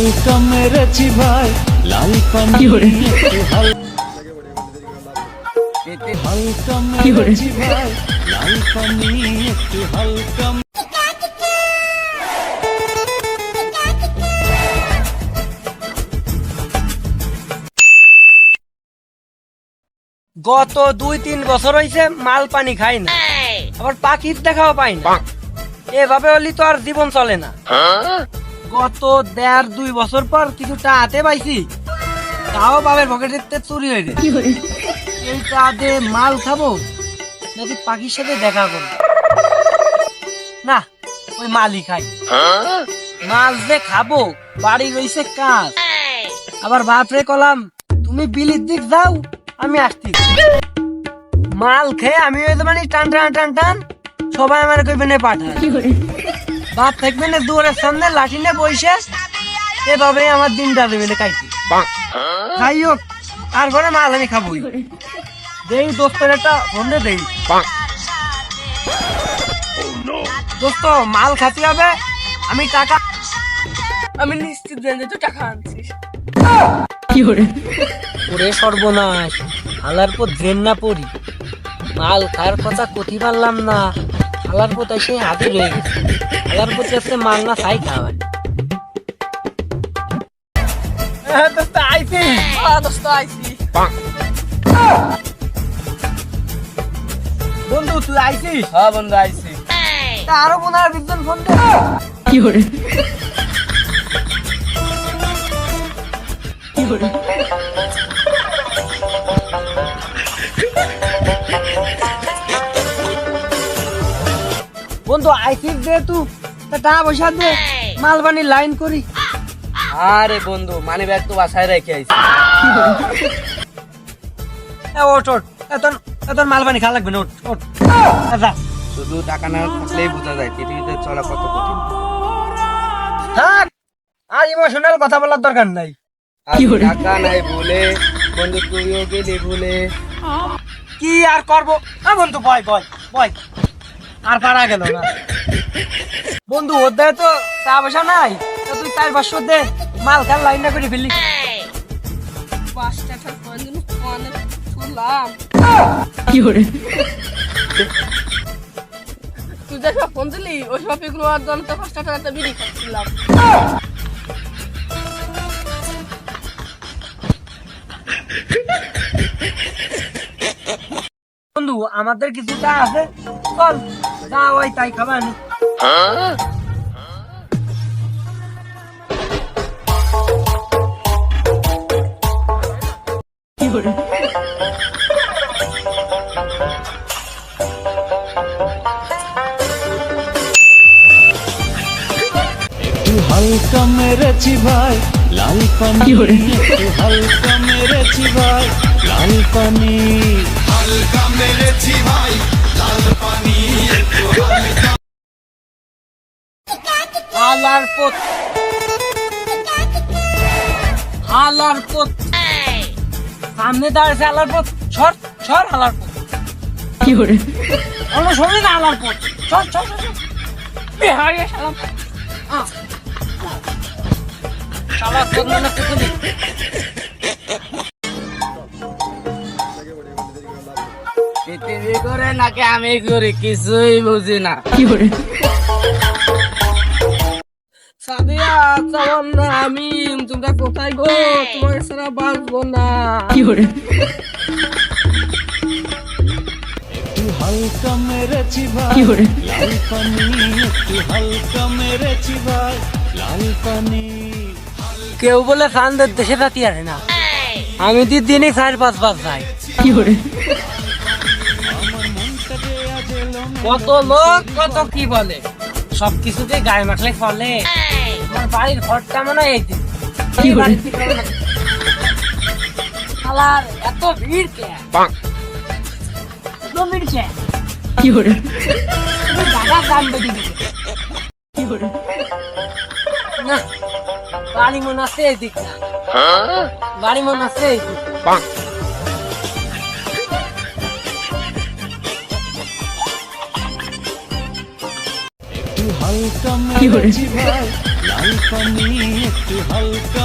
হালকা মেরেছি ভাই লাল পানি হালকা মেরেছি ভাই লাল পানি একটু হালকা গত দুই তিন বছর হইছে মাল পানি খাই না। আবার পাখির দেখাও পাই না। এভাবে হলি তো আর জীবন চলে না। গত দেড় দুই বছর পর কিছুটা হাতে পাইছি। তাও বাবের পকেটে চুরি হয়ে গেছে। এইটা দে মাল খাব, নাকি পাখির সাথে দেখা করব? না, ওই মালই খাই। মাছ যে খাব, বাড়ি রইছে কাজ। আবার বাপরে কলাম, তুমি বিলির দিক যাও, আমি আসছি। মাল খেয়ে আমি মানে টান টান টান টান, সবাই আমার কইবে নে পাঠায়। বাপ থাকবে না দুয়ারের সামনে লাঠি নিয়ে বসে এভাবে আমার দিনটা দেবে না কাইতে খাই হোক তারপরে মাল আমি খাবোই। দেই দোস্তের একটা ফোন দেই। দোস্ত মাল খাতে হবে আমি টাকা আমি নিশ্চিত জানি তুই টাকা আনছিস। ওরে সর্বনাশ হালার পর ড্রেন না পড়ি মাল খাওয়ার কথা কতি পারলাম না। হালার পর এসে হাতে রয়ে গেছে। হালার পর আসতে মাল না খাই খাওয়ান বন্ধু তুই আইছিস? হ্যাঁ বন্ধু আইসি তা আরও পনেরো বিশ জন ফোন দে। বন্ধু আইছিস যেহেতু তা টাকা পয়সা দে মালবানি লাইন করি। আরে বন্ধু মানি ব্যাগ তো বাসায় রেখে আইসি এ ওট ওট এতন এতন মালবানি খাওয়া লাগবে না ওট ওট আচ্ছা শুধু টাকা না থাকলেই বোঝা যায় পৃথিবীতে চলা কত কঠিন। থাক আর ইমোশনাল কথা বলার দরকার নাই। টাকা নাই বলে বন্ধু তুইও গেলি ভুলে কি আর করব? বন্ধু বয় বয় বয়। আর পারা গেল না। বন্ধু ওর দেয় তো টা পয়সা নাই তা তুই চার পাঁচশো দে মাল খাল লাইন না করে ফেললি। পাঁচ টাকার বন্ধু তুই যে ফোন দিলি ওই সব এগুলো আর জন্য তো পাঁচ টাকা বিড়ি খাচ্ছিলাম। বন্ধু আমাদের কিছুটা আছে চল। যা ওই তাই খাবা নি একটু হালকা মেরেছি ভাই লাল পানি। হালকা মেরেছি ভাই লাল পানি। হালার পথ হালার পথ সামনে দাঁড়িয়েছে হালার পথ সর সর পথ অন্য সঙ্গে না হালার পথ সর সর সর, মনে করে নাকি আমি করি? কিছুই বুঝি না। সাদিয়া চাওয়ার না আমি তোমরা কোথায় গো? তোমার ছাড়া বাঁচবো না। একটু হালকা মেরেছি ভাই। লাল পানি একটু হালকা মেরেছি ভাই। লাল পানি। কেউ বলে খানদের দেশে রাতি আরে না। আমি দি দিনে চার পাঁচ পাঁচ যাই। কত লোক কত কি বলে? সব কিছুতে গায়ে মাখলে ফলে আমার বাড়ির ঘরটা মনে হয় এই এত ভিড় কে? এত ভিড় কে? তুমি দাদা কান বেঁধে দিবে না বাড়ি মনে আছে এই দিক বাড়ি মনে আছে এই হালকা মেরেছি ভাই লাইফ আমি একটু হালকা